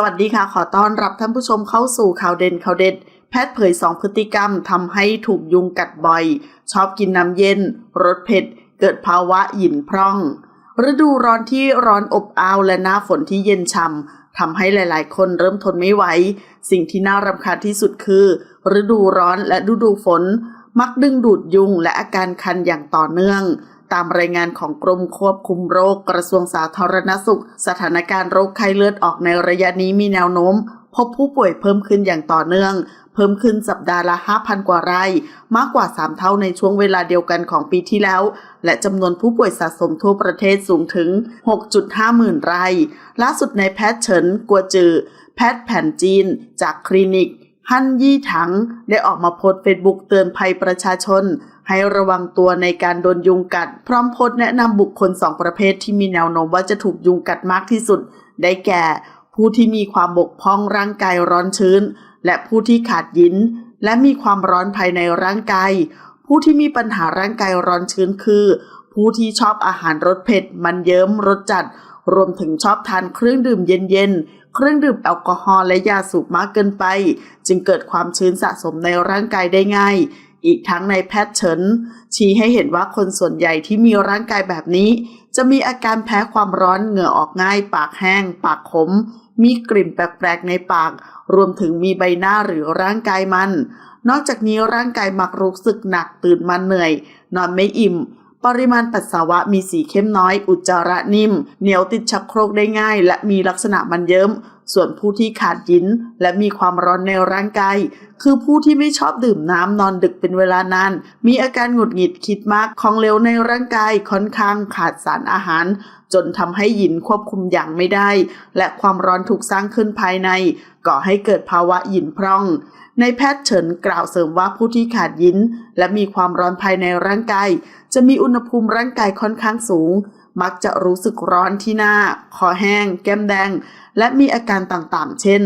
สวัสดีค่ะ ขอต้อนรับท่านผู้ชมเข้าสู่ข่าวเด่นข่าวเด็ด แพทย์เผย 2 พฤติกรรมทำให้ถูกยุงกัดบ่อย ชอบกินน้ำเย็น รสเผ็ด เกิดภาวะหยินพร่อง ฤดูร้อนที่ร้อนอบอ้าวและหน้าฝนที่เย็นช่ำทำให้หลาย ๆ คนเริ่มทนไม่ไหว สิ่งที่น่ารำคาญที่สุดคือ ฤดูร้อนและฤดูฝน มักดึงดูดยุงและอาการคันอย่างต่อเนื่อง ตามรายงานของกรมควบคุมโรคกระทรวงสาธารณสุข สถานการณ์โรคไข้เลือดออกในระยะนี้มีแนวโน้ม พบผู้ป่วยเพิ่มขึ้นอย่างต่อเนื่อง เพิ่มขึ้นสัปดาห์ละ 5,000 กว่ารายมากกว่า 3 เท่าในช่วงเวลาเดียวกันของปีที่แล้ว และจำนวนผู้ป่วยสะสมทั่วประเทศสูงถึง 6.5 หมื่นรายล่าสุดในแพทย์เฉินกัวจือ แพทย์แผนจีน จากคลินิก ฮั่นยี่ถังได้ออกมาโพสเฟซบุ๊กเตือนภัยประชาชน ให้ระวังตัวในการโดนยุงกัด พร้อมโพสแนะนำบุคคลสองประเภทที่มีแนวโน้มว่าจะถูกยุงกัดมากที่สุด ได้แก่ ผู้ที่มีความบกพร่องร่างกายร้อนชื้น และผู้ที่ขาดยินและมีความร้อนภายในร่างกาย ผู้ที่มีปัญหาร่างกายร้อนชื้นคือ ผู้ที่ชอบอาหารรสเผ็ด มันเยิ้มรสจัด รวมถึงชอบทานเครื่องดื่มเย็นๆ เครื่องดื่มแอลกอฮอล์และยาสูบมากเกินไป จึงเกิดความชื้นสะสมในร่างกายได้ง่าย อีกทั้งในแพทย์เฉินชี้ให้เห็นว่าคนส่วนใหญ่ที่มีร่างกายแบบนี้ จะมีอาการแพ้ความร้อนเหงื่อออกง่าย ปากแห้ง ปากขม มีกลิ่นแปลกๆในปาก รวมถึงมีใบหน้าหรือร่างกายมันนอกจากนี้ร่างกายมักรู้สึกหนักตื่นมาเหนื่อย นอนไม่อิ่ม ปริมาณปัสสาวะมีสีเข้มน้อย อุจจาระนิ่ม เหนียวติดชักโครกได้ง่าย และมีลักษณะมันเยิ้ม ส่วนผู้ที่ขาดยินและมีความร้อนในร่างกาย คือผู้ที่ไม่ชอบดื่มน้ำนอนดึกเป็นเวลานาน มีอาการหงุดหงิดคิดมากของเหลวในร่างกายค่อนข้างขาดสารอาหาร จนทำให้หยินควบคุมอย่างไม่ได้ และความร้อนถูกสร้างขึ้นภายใน ก่อให้เกิดภาวะหยินพร่องในแพทย์เฉินกล่าวเสริมว่าผู้ที่ขาดยินและมีความร้อนภายในร่างกาย จะมีอุณหภูมิร่างกายค่อนข้างสูง มักจะรู้สึกร้อนที่หน้า คอแห้ง แก้มแดง และมีอาการต่างๆ เช่น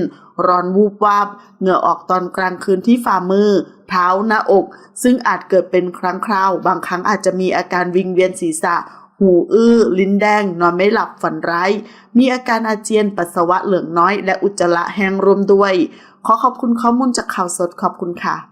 ร้อนวูบวาบ เหงื่อออกตอนกลางคืนที่ฝ่ามือ เท้าหน้าอก ซึ่งอาจเกิดเป็นครั้งคราว บางครั้งอาจจะมีอาการวิงเวียนศีรษะ หูอื้อ ลิ้นแดง นอนไม่หลับฝันร้าย มีอาการอาเจียนปัสสาวะเหลืองน้อย และอุจจาระแห้งรวมด้วย ขอขอบคุณข้อมูลจากข่าวสดขอบคุณค่ะ